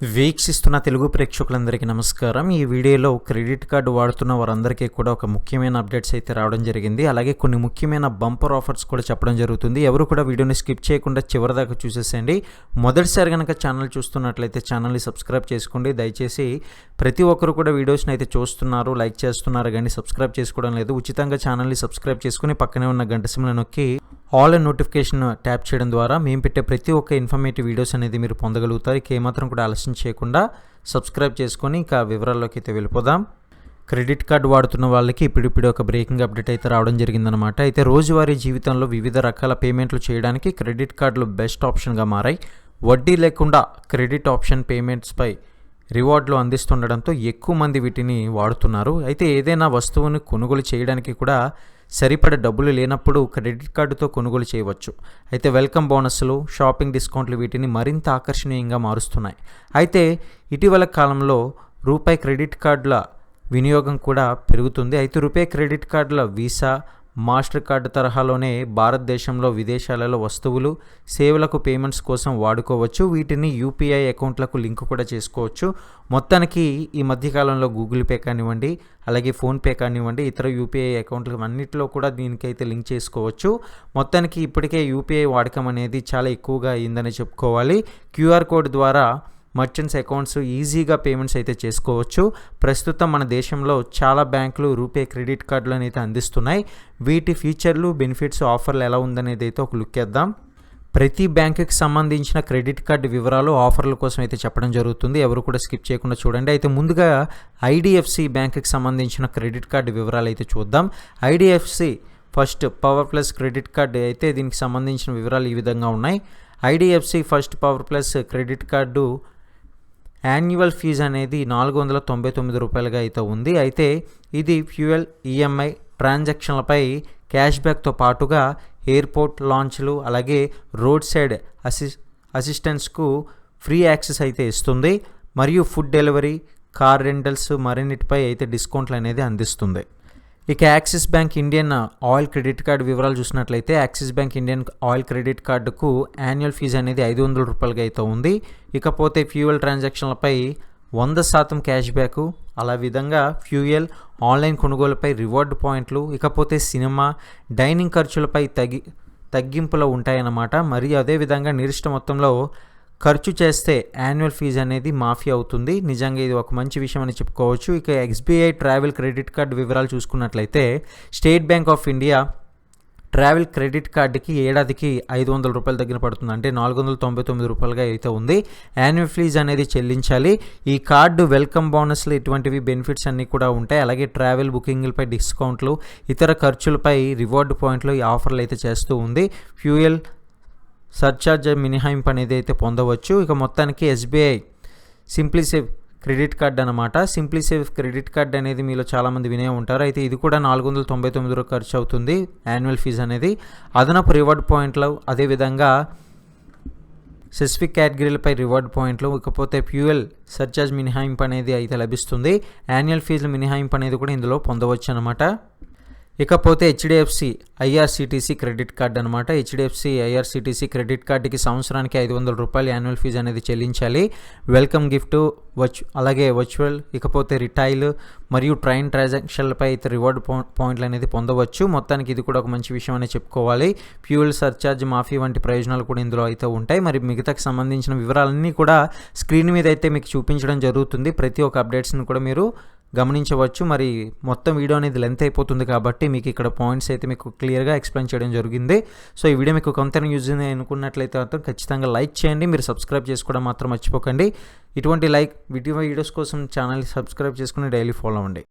వీక్షిస్తున్న తెలుగు ప్రేక్షకులందరికీ నమస్కారం. ఈ వీడియోలో క్రెడిట్ కార్డు వాడుతున్న వారందరికీ కూడా ఒక ముఖ్యమైన అప్డేట్స్ అయితే రావడం జరిగింది. అలాగే కొన్ని ముఖ్యమైన బంపర్ ఆఫర్స్ కూడా చెప్పడం జరుగుతుంది. ఎవరు కూడా వీడియోని స్కిప్ చేయకుండా చివరిదాకా చూసేసేయండి. మొదటిసారి కనుక ఛానల్ చూస్తున్నట్లయితే ఛానల్ని సబ్స్క్రైబ్ చేసుకోండి. దయచేసి ప్రతి ఒక్కరు కూడా వీడియోస్ని అయితే చూస్తున్నారు లైక్ చేస్తున్నారు కానీ సబ్స్క్రైబ్ చేసుకోవడం లేదు. ఉచితంగా ఛానల్ని సబ్స్క్రైబ్ చేసుకుని పక్కనే ఉన్న గంట సిమ్లను నొక్కి ఆల్ అండ్ నోటిఫికేషన్ ట్యాప్ చేయడం ద్వారా మేము పెట్టే ప్రతి ఒక్క ఇన్ఫర్మేటివ్ వీడియోస్ అనేది మీరు పొందగలుగుతారు. ఇక ఏమాత్రం కూడా ఆలస్యం చేయకుండా సబ్స్క్రైబ్ చేసుకొని ఇంకా వివరాల్లోకి అయితే వెళ్ళిపోదాం. క్రెడిట్ కార్డు వాడుతున్న వాళ్ళకి ఇప్పుడిప్పుడు ఒక బ్రేకింగ్ అప్డేట్ అయితే రావడం జరిగిందనమాట అయితే రోజువారీ జీవితంలో వివిధ రకాల పేమెంట్లు చేయడానికి క్రెడిట్ కార్డులు బెస్ట్ ఆప్షన్గా మారాయి. వడ్డీ లేకుండా క్రెడిట్ ఆప్షన్ పేమెంట్స్పై రివార్డులు అందిస్తుండడంతో ఎక్కువ మంది వీటిని వాడుతున్నారు. అయితే ఏదైనా వస్తువును కొనుగోలు చేయడానికి కూడా సరిపడ డబ్బులు లేనప్పుడు క్రెడిట్ కార్డుతో కొనుగోలు చేయవచ్చు. అయితే వెల్కమ్ బోనస్లు షాపింగ్ డిస్కౌంట్లు వీటిని మరింత ఆకర్షణీయంగా మారుస్తున్నాయి. అయితే ఇటీవల కాలంలో రూపాయి క్రెడిట్ కార్డుల వినియోగం కూడా పెరుగుతుంది. అయితే రూపాయి క్రెడిట్ కార్డుల వీసా మాస్టర్ కార్డు తరహాలోనే భారతదేశంలో విదేశాలలో వస్తువులు సేవలకు పేమెంట్స్ కోసం వాడుకోవచ్చు. వీటిని యూపీఐ అకౌంట్లకు లింక్ కూడా చేసుకోవచ్చు. మొత్తానికి ఈ మధ్యకాలంలో గూగుల్ పే కానివ్వండి అలాగే ఫోన్పే కానివ్వండి ఇతర యూపీఐ అకౌంట్లు అన్నింటిలో కూడా దీనికైతే లింక్ చేసుకోవచ్చు. మొత్తానికి ఇప్పటికే యూపీఐ వాడకం అనేది చాలా ఎక్కువగా అయిందని చెప్పుకోవాలి. క్యూఆర్ కోడ్ ద్వారా మర్చెంట్స్ అకౌంట్స్ ఈజీగా పేమెంట్స్ అయితే చేసుకోవచ్చు. ప్రస్తుతం మన దేశంలో చాలా బ్యాంకులు రూపే క్రెడిట్ కార్డులను అయితే అందిస్తున్నాయి. వీటి ఫీచర్లు బెనిఫిట్స్ ఆఫర్లు ఎలా ఉందనేది అయితే ఒక లుక్ వేద్దాం. ప్రతి బ్యాంకుకి సంబంధించిన క్రెడిట్ కార్డు వివరాలు ఆఫర్ల కోసం అయితే చెప్పడం జరుగుతుంది. ఎవరు కూడా స్కిప్ చేయకుండా చూడండి. అయితే ముందుగా ఐడిఎఫ్సి బ్యాంకుకి సంబంధించిన క్రెడిట్ కార్డు వివరాలు అయితే చూద్దాం. IDFC first power plus credit card అయితే దీనికి సంబంధించిన వివరాలు ఈ విధంగా ఉన్నాయి. IDFC first power plus credit card annual fee అనేది నాలుగు వందల తొంభై తొమ్మిది రూపాయలుగా అయితే ఉంది. అయితే ఇది ఫ్యూయల్ ఈఎంఐ ట్రాన్సాక్షన్లపై క్యాష్ బ్యాక్తో పాటుగా ఎయిర్పోర్ట్ లాంచ్లు అలాగే రోడ్ సైడ్ అసిస్ అసిస్టెంట్స్కు ఫ్రీ యాక్సెస్ అయితే ఇస్తుంది. మరియు ఫుడ్ డెలివరీ కార్ రెంటల్స్ మరిన్నిటిపై అయితే డిస్కౌంట్లు అనేది అందిస్తుంది. ఇక Axis bank Indian oil credit card వివరాలు చూసినట్లయితే Axis bank Indian oil credit కార్డుకు యాన్యువల్ ఫీజు అనేది ఐదు వందల రూపాయలుగా అయితే ఉంది. ఇకపోతే ఫ్యూయల్ ట్రాన్సాక్షన్లపై వంద శాతం క్యాష్ బ్యాక్ అలా విధంగా ఫ్యూయల్ ఆన్లైన్ కొనుగోలుపై రివార్డ్ పాయింట్లు ఇకపోతే సినిమా డైనింగ్ ఖర్చులపై తగ్గి తగ్గింపులు ఉంటాయన్నమాట. మరియు అదేవిధంగా నిర్దిష్ట మొత్తంలో ఖర్చు చేస్తే యాన్యువల్ ఫీజు అనేది మాఫీ అవుతుంది. నిజంగా ఇది ఒక మంచి విషయం అని చెప్పుకోవచ్చు. ఇక ఎస్బీఐ ట్రావెల్ క్రెడిట్ కార్డు వివరాలు చూసుకున్నట్లయితే State Bank of India travel credit కార్డుకి ఏడాదికి ఐదు వందల రూపాయల దగ్గర పడుతుంది. అంటే నాలుగు వందల తొంభై తొమ్మిది రూపాయలుగా అయితే ఉంది. యాన్యువల్ ఫీజ్ అనేది చెల్లించాలి. ఈ కార్డు వెల్కమ్ బోనస్లు ఇటువంటివి బెనిఫిట్స్ అన్నీ కూడా ఉంటాయి. అలాగే ట్రావెల్ బుకింగ్లపై డిస్కౌంట్లు ఇతర ఖర్చులపై రివార్డ్ పాయింట్లు ఈ ఆఫర్లు అయితే చేస్తూ ఉంది. ఫ్యూయల్ సర్చార్జ్ మినహాయింపు అనేది అయితే పొందవచ్చు. ఇక మొత్తానికి ఎస్బీఐ సింప్లిసేవ్ క్రెడిట్ కార్డ్ అనమాట సింప్లిసేవ్ క్రెడిట్ కార్డ్ అనేది మీలో చాలామంది వినే ఉంటారు. అయితే ఇది కూడా నాలుగు వందల తొంభై తొమ్మిది రూపాయలు ఖర్చు అవుతుంది యాన్యువల్ ఫీజు అనేది. అదనపు రివార్డ్ పాయింట్లు అదేవిధంగా స్పెసిఫిక్ కేటగిరీలపై రివార్డ్ పాయింట్లు ఇకపోతే ఫ్యూయల్ సర్చార్జ్ మినహాయింపు అనేది అయితే లభిస్తుంది. యాన్యువల్ ఫీజుల మినహాయింపు అనేది కూడా ఇందులో పొందవచ్చు అనమాట ఇకపోతే హెచ్డిఎఫ్సి ఐఆర్సిటీసీ క్రెడిట్ కార్డ్ అనమాట హెచ్డిఎఫ్సి ఐఆర్సిటీసీ క్రెడిట్ కార్డుకి సంవత్సరానికి ఐదు వందల రూపాయలు యాన్యువల్ ఫీజు అనేది చెల్లించాలి. వెల్కమ్ గిఫ్ట్ వర్చు అలాగే వర్చువల్ ఇకపోతే రిటైల్ మరియు ట్రైన్ ట్రాన్సాక్షన్లపై అయితే రివార్డ్ పాయింట్లు అనేది పొందవచ్చు. మొత్తానికి ఇది కూడా ఒక మంచి విషయం అని చెప్పుకోవాలి. ఫ్యూయల్ సర్చార్జ్ మాఫీ వంటి ప్రయోజనాలు కూడా ఇందులో అయితే ఉంటాయి. మరి మిగతాకి సంబంధించిన వివరాలన్నీ కూడా స్క్రీన్ మీద అయితే మీకు చూపించడం జరుగుతుంది. ప్రతి ఒక్క అప్డేట్స్ని కూడా మీరు గమనించవచ్చు. మరి మొత్తం వీడియో అనేది లెంత్ అయిపోతుంది కాబట్టి మీకు ఇక్కడ పాయింట్స్ అయితే మీకు క్లియర్గా ఎక్స్ప్లెయిన్ చేయడం జరిగింది. సో ఈ వీడియో మీకు కొంత యూజ్ అనుకున్నట్లయితే మాత్రం ఖచ్చితంగా లైక్ చేయండి. మీరు సబ్స్క్రైబ్ చేసుకోవడం మాత్రం మర్చిపోకండి. ఇటువంటి లైక్ వీడియో వీడియోస్ కోసం ఛానల్ సబ్స్క్రైబ్ చేసుకుని డైలీ ఫాలో అవ్వండి.